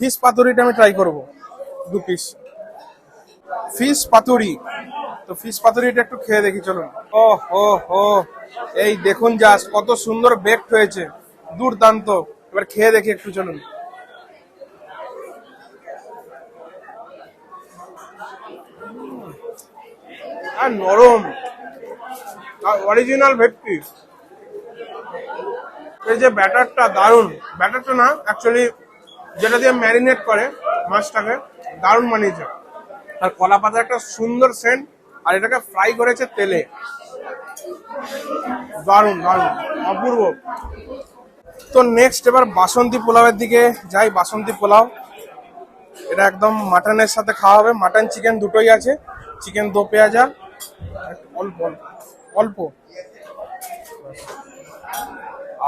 Fish পাতুরিটা আমি try করব, দু পিস ফিশ পাতুরি, তো ফিশ পাতুরিটা একটু খেয়ে দেখি, চলুন। ও, হো হো, এই দেখুন জাস্ট কত সুন্দর বেকড হয়েছে, দুর্দান্ত। এবার খেয়ে দেখি একটু, চলুন। আর নরম, আর অরিজিনাল ভেটকি এই যে ব্যাটারটা দারুণ। ব্যাটারটা না অ্যাকচুয়ালি যেটা দিয়ে ম্যারিনেট করে মাছটাকে দারুণ বানিয়েছে। আর কলা পাতার একটা সুন্দর সেন্ট আর এটাকে ফ্রাই করেছে তেলে। দারুণ দারুণ, অপূর্ব। তো নেক্সট এবার বাসন্তী পোলাওয়ের দিকে যাই, বাসন্তী পোলাও। এটা একদম মাটনের সাথে খাওয়া হবে। মাটন চিকেন দুটোই আছে। চিকেন দো পেঁয়াজা অল্প অল্প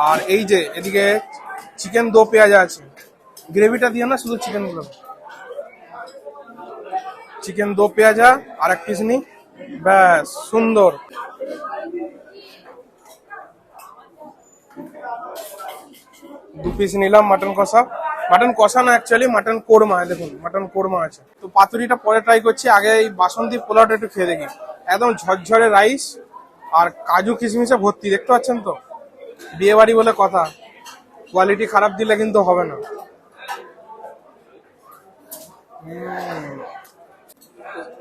আর এই যে, এদিকে চিকেন দো পেঁয়াজা আছে। গ্রেভিটা দিয়ে না, শুধু চিকেনগুলো চিকেন দো পেঁয়াজা, আর এক পিস নি ব্যাস, সুন্দর। দু পিস নিলাম মাটন কষা। মাটন কষা না অ্যাকচুয়ালি মাটন কোরমা, দেখুন, মাটন কোরমা আছে। তো পাতুরিটা পরে ট্রাই করছি, আগে এই বাসন্তী পোলাওটা একটু খেয়ে দেখি। একদম ঝরঝরে রাইস আর কাজু কিশমিশে ভর্তি, দেখতে পাচ্ছেন তো? বিয়ে বাড়ি বলে কথা। কোয়ালিটি খারাপ দিলে কিন্তু হবে না।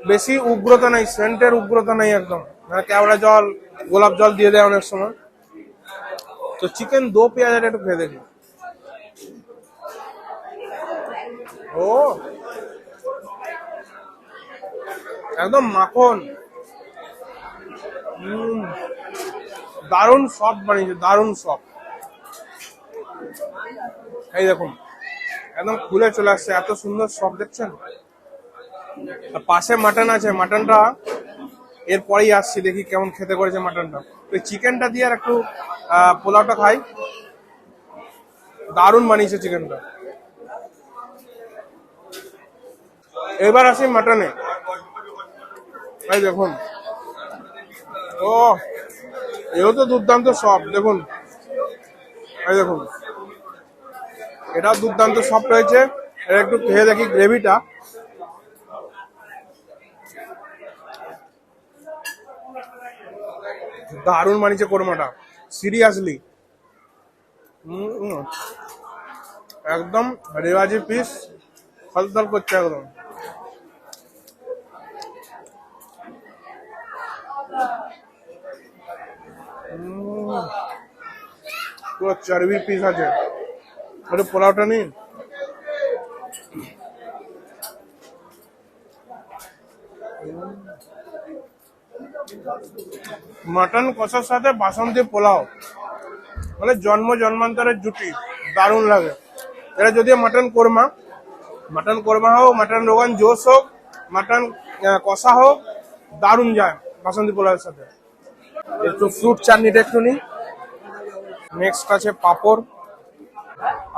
বেশি উগ্রতা নেই, সেন্টের উগ্রতা নেই একদম। মানে কেওড়া জল, গোলাপ জল দিয়ে দেয় অনেক সময়। তো চিকেন দো পেঁয়াজটা একটু খেয়ে দেখি। ও। একদম মাখন। দারুণ সফট বানিয়েছে, দারুণ সফট। এই দেখুন। একদম খুলে চলে আসছে। এত সুন্দর সব দেখছেন? পাশে মাটন আছে। মাটনটা এরপরেই আসছি, দেখি কেমন খেতে করেছে মাটনটা তো চিকেনটা দিয়ে আর একটু পোলাওটা খাই। দারুণ বানিয়েছে চিকেনটা এবার আসি মাটনে দেখুন। ও এও তো দুর্দান্ত সব দেখুন। দেখুন। এটাও দুর্দান্ত সফট হয়েছে একটু খেয়ে দেখি গ্রেভিটা দারুণ বানিয়েছে কোরমাটা। সিরিয়াসলি একদম রেওয়াজি পিস ফলতল করছে একদম। পুরো চর্বির পিস আছে। ওটা পোলাওটা নিন মাটন কষার সাথে বাসন্তী পোলাও। মানে জন্ম জন্মান্তরের জুটি। দারুণ লাগে। এটা যদিও মাটন কোরমা মাটন কোরমা হোক, মাটন রোগান জোস হোক, মাটন কষা হোক, দারুণ যায় বাসন্তী পোলাওয়ের সাথে। একটু ফ্রুট চাটনিটা একটু নিই। নেক্সট আছে পাপড়।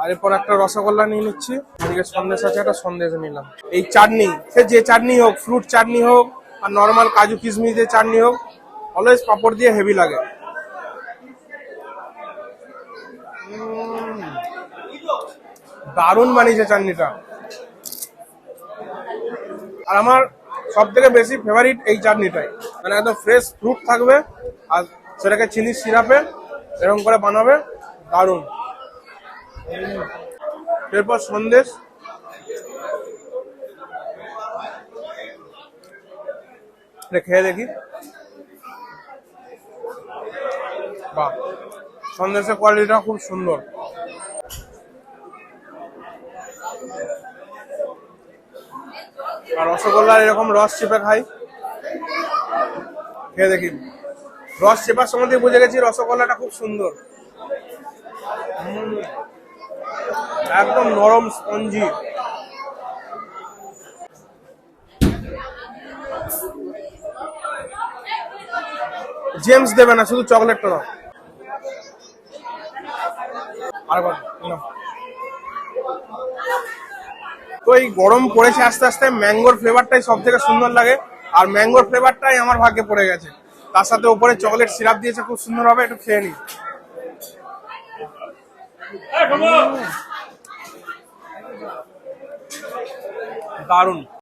আর এরপর একটা রসগোল্লা নিয়ে নিচ্ছি। এদিকে সন্দেশ আছে, একটা সন্দেশ নিলাম। এই চাটনি, সে যে চাটনি হোক ফ্রুট চাটনি হোক, আর নর্মাল কাজু কিশমিশ যে চাটনি হোক অলওয়েজ পাপড় দিয়ে হেভি লাগে। দারুণ বানিয়েছে চাটনিটা। আর আমার সব থেকে বেশি ফেভারিট এই চাটনিটাই। মানে একদম ফ্রেশ ফ্রুট থাকবে, আর সেটাকে চিনি সিরাপে এরকম করে বানাবে, দারুণ। এরপর সন্দেশ। খেয়ে দেখি। বাহ, সন্দেশের কোয়ালিটিটা খুব সুন্দর। আর রসগোল্লার এরকম রস চেপে খাই। খেয়ে দেখি। রস চেপার সময় বুঝে গেছি রসগোল্লাটা খুব সুন্দর। একদম নরম স্পঞ্জি। জেমস দেবে না, শুধু চকলেটটা দাও। তো এই গরম পড়েছে আস্তে আস্তে, ম্যাঙ্গোর ফ্লেভারটাই সব থেকে সুন্দর লাগে, আর ম্যাঙ্গোর ফ্লেভারটাই আমার ভাগ্যে পড়ে গেছে। তার সাথে ওপরে চকলেট সিরাপ দিয়েছে, খুব সুন্দর হবে, একটু খেয়ে নি দারুণ।